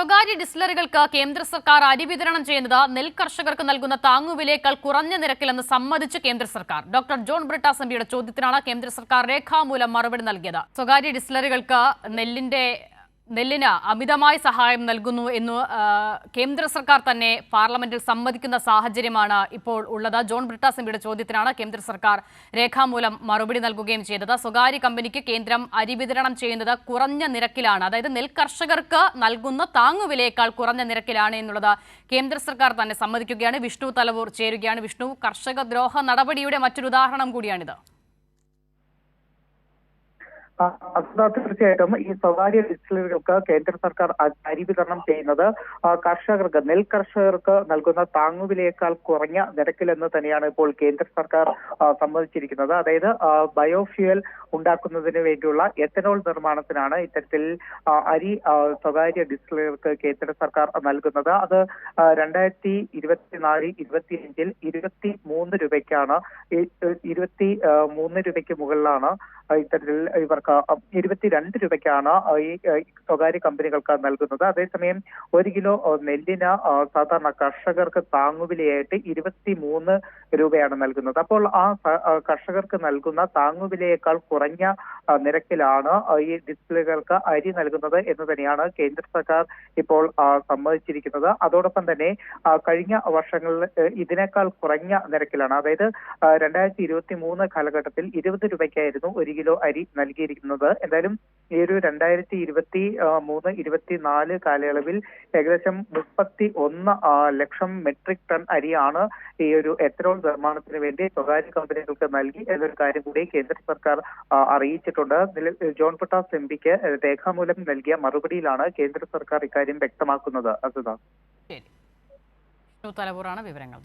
സ്വകാര്യ ഡിസ്ലറികൾക്ക് കേന്ദ്ര സർക്കാർ അരി വിതരണം ചെയ്യുന്നത് നെൽകർഷകർക്ക് നൽകുന്ന താങ്ങുവിലയേക്കാൾ കുറഞ്ഞ നിരക്കിലെന്ന് സമ്മതിച്ച് കേന്ദ്ര സർക്കാർ. ഡോക്ടർ ജോൺ ബ്രിട്ടാസ് എംപിയുടെ ചോദ്യത്തിനാണ് കേന്ദ്ര സർക്കാർ രേഖാമൂലം മറുപടി നൽകിയത്. സ്വകാര്യ ഡിസ്ലറികൾക്ക് നെല്ലിന്റെ നെല്ലിന് അമിതമായ സഹായം നൽകുന്നു എന്ന് കേന്ദ്ര സർക്കാർ തന്നെ പാർലമെന്റിൽ സമ്മതിക്കുന്ന സാഹചര്യമാണ് ഇപ്പോൾ ഉള്ളത്. ജോൺ ബ്രിട്ടാസിംബിയുടെ ചോദ്യത്തിനാണ് കേന്ദ്ര സർക്കാർ രേഖാമൂലം മറുപടി നൽകുകയും ചെയ്തത്. സ്വകാര്യ കമ്പനിക്ക് കേന്ദ്രം അരി വിതരണം ചെയ്യുന്നത് കുറഞ്ഞ നിരക്കിലാണ്. അതായത് നെൽ കർഷകർക്ക് നൽകുന്ന താങ്ങുവിലയേക്കാൾ കുറഞ്ഞ നിരക്കിലാണ് എന്നുള്ളത് കേന്ദ്ര സർക്കാർ തന്നെ സമ്മതിക്കുകയാണ്. വിഷ്ണു തലവൂർ ചേരുകയാണ്. വിഷ്ണു കർഷകദ്രോഹ നടപടിയുടെ മറ്റൊരു ഉദാഹരണം കൂടിയാണിത്. തീർച്ചയായിട്ടും ഈ സ്വകാര്യ ഡിസ്റ്റിലറികൾക്ക് കേന്ദ്ര സർക്കാർ അരി വിതരണം ചെയ്യുന്നത് കർഷകർക്ക് നെൽ കർഷകർക്ക് നൽകുന്ന താങ്ങുവിലയേക്കാൾ കുറഞ്ഞ നിരക്കിലെന്ന് തന്നെയാണ് ഇപ്പോൾ കേന്ദ്ര സർക്കാർ സമ്മതിച്ചിരിക്കുന്നത്. അതായത് ബയോഫ്യൂൽ ഉണ്ടാക്കുന്നതിന് വേണ്ടിയുള്ള എത്തനോൾ നിർമ്മാണത്തിനാണ് ഇത്തരത്തിൽ അരി സ്വകാര്യ ഡിസ്റ്റിലറികൾക്ക് കേന്ദ്ര സർക്കാർ നൽകുന്നത്. അത് രണ്ടായിരത്തി ഇരുപത്തിനാല് ഇരുപത്തിയഞ്ചിൽ ഇരുപത്തി മൂന്ന് രൂപയ്ക്കാണ് ഇരുപത്തി മൂന്ന് രൂപയ്ക്ക് മുകളിലാണ് ഇത്തരത്തിൽ ഇവർക്ക് ഇരുപത്തിരണ്ട് രൂപയ്ക്കാണ് ഈ സ്വകാര്യ കമ്പനികൾക്ക് നൽകുന്നത്. അതേസമയം ഒരു കിലോ നെല്ലിന് സാധാരണ കർഷകർക്ക് താങ്ങുവിലയായിട്ട് ഇരുപത്തി മൂന്ന് രൂപയാണ് നൽകുന്നത്. അപ്പോൾ ആ കർഷകർക്ക് നൽകുന്ന താങ്ങുവിലയേക്കാൾ കുറഞ്ഞ നിരക്കിലാണ് ഈ ഡിസ്പ്ലേകൾക്ക് അരി നൽകുന്നത് എന്ന് തന്നെയാണ് കേന്ദ്ര സർക്കാർ ഇപ്പോൾ സമ്മതിച്ചിരിക്കുന്നത്. അതോടൊപ്പം തന്നെ കഴിഞ്ഞ വർഷങ്ങളിൽ ഇതിനേക്കാൾ കുറഞ്ഞ നിരക്കിലാണ്. അതായത് രണ്ടായിരത്തി ഇരുപത്തി മൂന്ന് കാലഘട്ടത്തിൽ ഇരുപത് രൂപയ്ക്കായിരുന്നു ഒരു കിലോ അരി നൽകിയിരിക്കുന്നത്. എന്തായാലും ഈ ഒരു രണ്ടായിരത്തി ഇരുപത്തി മൂന്ന് ഇരുപത്തിനാല് കാലയളവിൽ ഏകദേശം മുപ്പത്തി ഒന്ന് ലക്ഷം മെട്രിക് ടൺ അരിയാണ് ഈ ഒരു എത്തനോൾ നിർമ്മാണത്തിന് വേണ്ടി സ്വകാര്യ കമ്പനികൾക്ക് നൽകി എന്നൊരു കാര്യം കൂടി കേന്ദ്ര സർക്കാർ അറിയിച്ചിട്ടുണ്ട്. ജോൺ പട്ടാസ് എം പിക്ക് രേഖാമൂലം നൽകിയ മറുപടിയിലാണ് കേന്ദ്ര സർക്കാർ ഇക്കാര്യം വ്യക്തമാക്കുന്നത്. വിഷ്ണു തലവൂറാണ് വിവരങ്ങൾ.